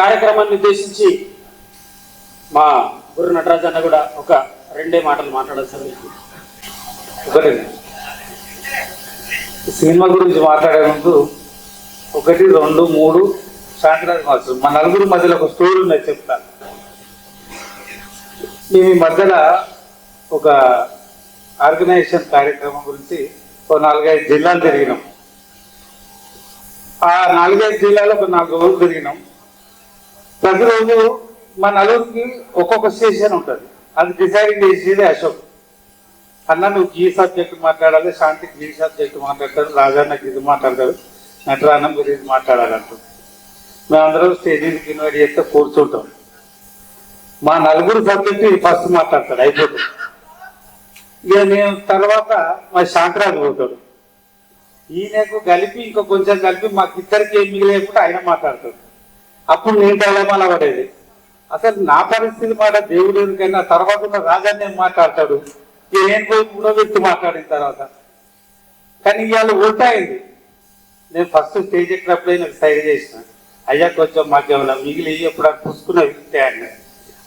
కార్యక్రమాన్ని ఉద్దేశించి మా గురు నటరాజ్ అన్న కూడా ఒక రెండే మాటలు మాట్లాడాలి ఒకటి. సినిమా గురించి మాట్లాడే ముందు ఒకటి రెండు మూడు సాయంత్రం మాత్రం మా నలుగురు మధ్యలో ఒక స్టోరీ ఉన్నది చెప్తాను మేము ఈ మధ్యలో ఒక ఆర్గనైజేషన్ కార్యక్రమం గురించి ఒక నాలుగైదు జిల్లాలు తిరిగినాం. ఆ నాలుగైదు జిల్లాలో ఒక నాలుగు రోజులు తిరిగినాం. ప్రతిరోజు మా నలుగురికి ఒక్కొక్క స్టేషన్ ఉంటుంది. అది డిసైడ్ చేసేది అశోక్. అన్న నువ్వు ఈ సబ్జెక్ట్ మాట్లాడాలి శాంతికి ఈ సబ్జెక్ట్ మాట్లాడతాడు రాజాన్నకి ఇది మాట్లాడతాడు నటరాన్నం గురించి మాట్లాడాలంటారు. మేమందరం స్టేజ్ ఇన్వైట్ చేస్తే కూర్చుంటాం. మా నలుగురు సబ్జెక్ట్ ఫస్ట్ మాట్లాడతాడు అయిపోతుంది. ఇక నేను తర్వాత మా శాంతరాజు పోతాడు. ఈయనకు కలిపి ఇంకా కొంచెం కలిపి మాకు ఇద్దరికి ఏం మిగిలేకుండా ఆయన మాట్లాడతాడు. అప్పుడు నేను డైలమాల పడేది. అసలు నా పరిస్థితి మాట దేవుడు ఎందుకైనా తర్వాత ఉన్న రాజాన్ని మాట్లాడతాడు? ఇక నేను పోయి మూడో వ్యక్తి మాట్లాడిన తర్వాత. కానీ ఇవాళ ఉంటాయింది నేను ఫస్ట్ స్టేజ్ ఎక్కినప్పుడే నాకు సైడ్ చేసిన. అయ్యా కొంచెం మాకేమైనా మిగిలి ఎప్పుడు పుసుకున్న వ్యక్తి అని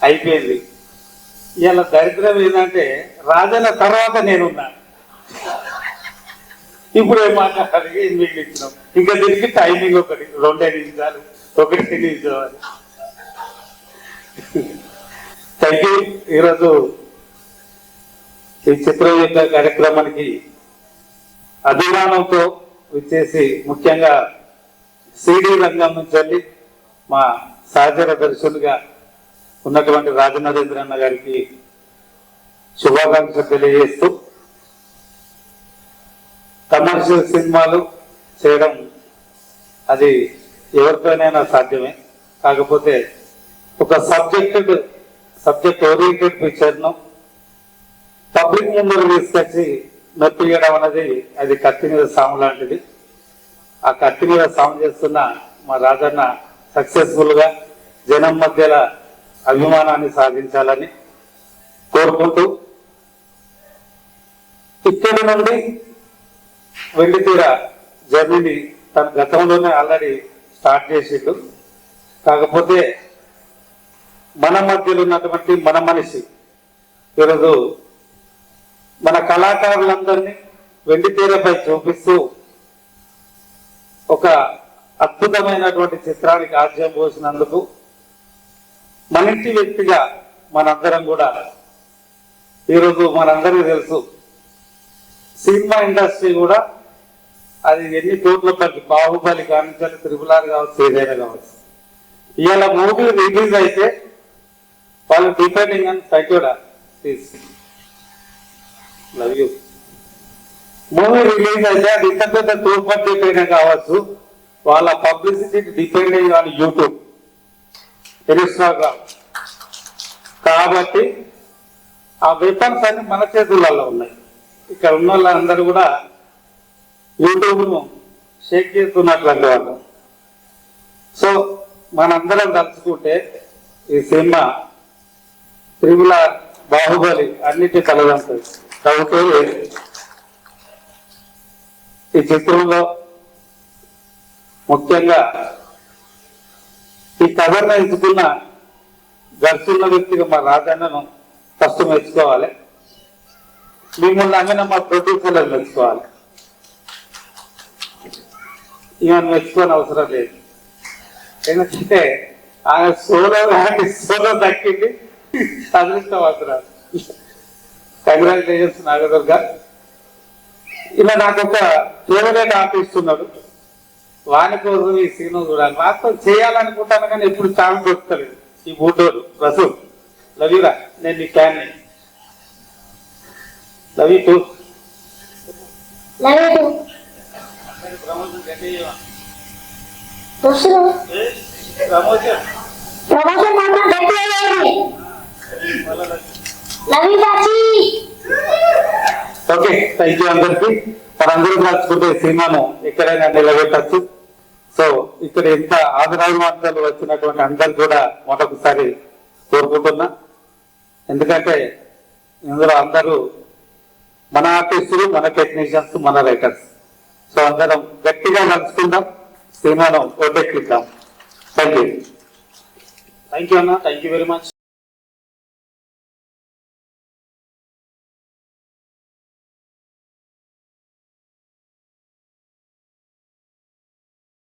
అయిపోయింది. ఇవాళ దరిద్రం ఏంటంటే రాజన్న తర్వాత నేనున్నా. ఇప్పుడు ఏం మాట్లాడాలి? ఏం మిగిలించినాం ఇంకా దీనికి టైమింగ్ ఒకటి రెండే నిమిషాలు ఒకటి తెలియజేవాలి థ్యాంక్ యూ ఈరోజు ఈ చిత్రం యొక్క కార్యక్రమానికి అభిమానంతో విచ్చేసి ముఖ్యంగా సిడీ రంగం నుంచి వెళ్ళి మా సహచర దర్శకులుగా ఉన్నటువంటి రాజనరేంద్ర అన్న గారికి శుభాకాంక్షలు తెలియజేస్తూ కమర్షియల్ సినిమాలు చేయడం అది ఎవరితోనైనా సాధ్యమే. కాకపోతే ఒక సబ్జెక్టెడ్ సబ్జెక్ట్ ఓరియంటెడ్ పిక్చర్ను పబ్లిక్ ముందు తీసుకొచ్చి నొప్పియడం అనేది అది కత్తి మీద సాము లాంటిది. ఆ కత్తి మీద సాము చేస్తున్న మా రాజన్న సక్సెస్ఫుల్గా జనం మధ్యల అభిమానాన్ని సాధించాలని కోరుకుంటూ ఇక్కడి నుండి వెండితీర జర్నీని తన గతంలోనే ఆల్రెడీ స్టార్ట్ చేసిండు. కాకపోతే మన మధ్యలో ఉన్నటువంటి మన మనిషి ఈరోజు మన కళాకారులందరినీ వెండితీరపై చూపిస్తూ ఒక అద్భుతమైనటువంటి చిత్రానికి ఆజ్యం పోసినందుకు మన ఇంటి వ్యక్తిగా మనందరం కూడా ఈరోజు మనందరికీ తెలుసు. సినిమా ఇండస్ట్రీ కూడా అది ఎన్ని కోట్ల పట్టి బాహుబలి కానించాలి త్రిపుల్ ఆర్ కావచ్చు ఏదైనా కావచ్చు. ఇవాళ మూవీ రిలీజ్ అయితే వాళ్ళు డిపెండింగ్ అని సైకోడా? Please love you movie release అయితే అది ఇంత పెద్ద టూర్ బడ్జెట్ అయినా కావచ్చు వాళ్ళ పబ్లిసిటీకి డిపెండింగ్ ఆన్ యూట్యూబ్ ఇన్స్టాగ్రామ్. కాబట్టి ఆ వెపన్స్ అన్ని మన చేతులలో ఉన్నాయి. ఇక్కడ ఉన్న వాళ్ళందరూ కూడా యూట్యూబ్ను షేక్ చేస్తున్నటువంటి వాళ్ళు. సో మనందరం తలుచుకుంటే ఈ సినిమా త్రిపుల బాహుబలి అన్నిటి కలదంటుంది. కాబట్టి ఈ చిత్రంలో ముఖ్యంగా ఈ కథను ఎంచుకున్న గడుచున్న వ్యక్తిగా మా రాజన్నను ఫస్ట్ మెచ్చుకోవాలి. మిమ్మల్ని అమ్మిన మా ప్రొడ్యూసర్లను మెచ్చుకోవాలి. ఈమెను మెచ్చుకోని అవసరం లేదు. ఎందుకంటే ఆయన సోలో లాంటి సోలో దక్కింది. అదృష్టం అవసరం. కంగ్రాచులేషన్స్ నాగదుర్గ. ఇలా నాకు ఒక ఫేవరెట్ ఆర్టిస్ట్ ఉన్నాడు వాని కోసం ఈ సినిమా చూడాలి. వాస్తవం చేయాలనుకుంటాను కానీ ఎప్పుడు ఛాన్స్ దొరుకుతలేదు ఈ బూటోడు రసూల్ లవీరా నేను నీ fan love you too love you promotion. మాత్రం చాచి ఓకే థ్యాంక్ యూ అందరికి. మనందరూ కలుసుకుంటే సినిమాను ఎక్కడైనా నిలబెట్టచ్చు. సో ఇక్కడ ఎంత ఆదరాభిమానాలు వచ్చినటువంటి అందరు కూడా మరొకసారి కోరుకుంటున్నా. ఎందుకంటే ఇందులో అందరూ మన ఆర్టిస్టులు మన టెక్నీషియన్స్ మన రైటర్స్ సో అందరం గట్టిగా కలుసుకుందాం సినిమాను ఒడ్డెక్కిద్దాం థ్యాంక్ యూ థ్యాంక్ యూ అన్న. Thank you very much.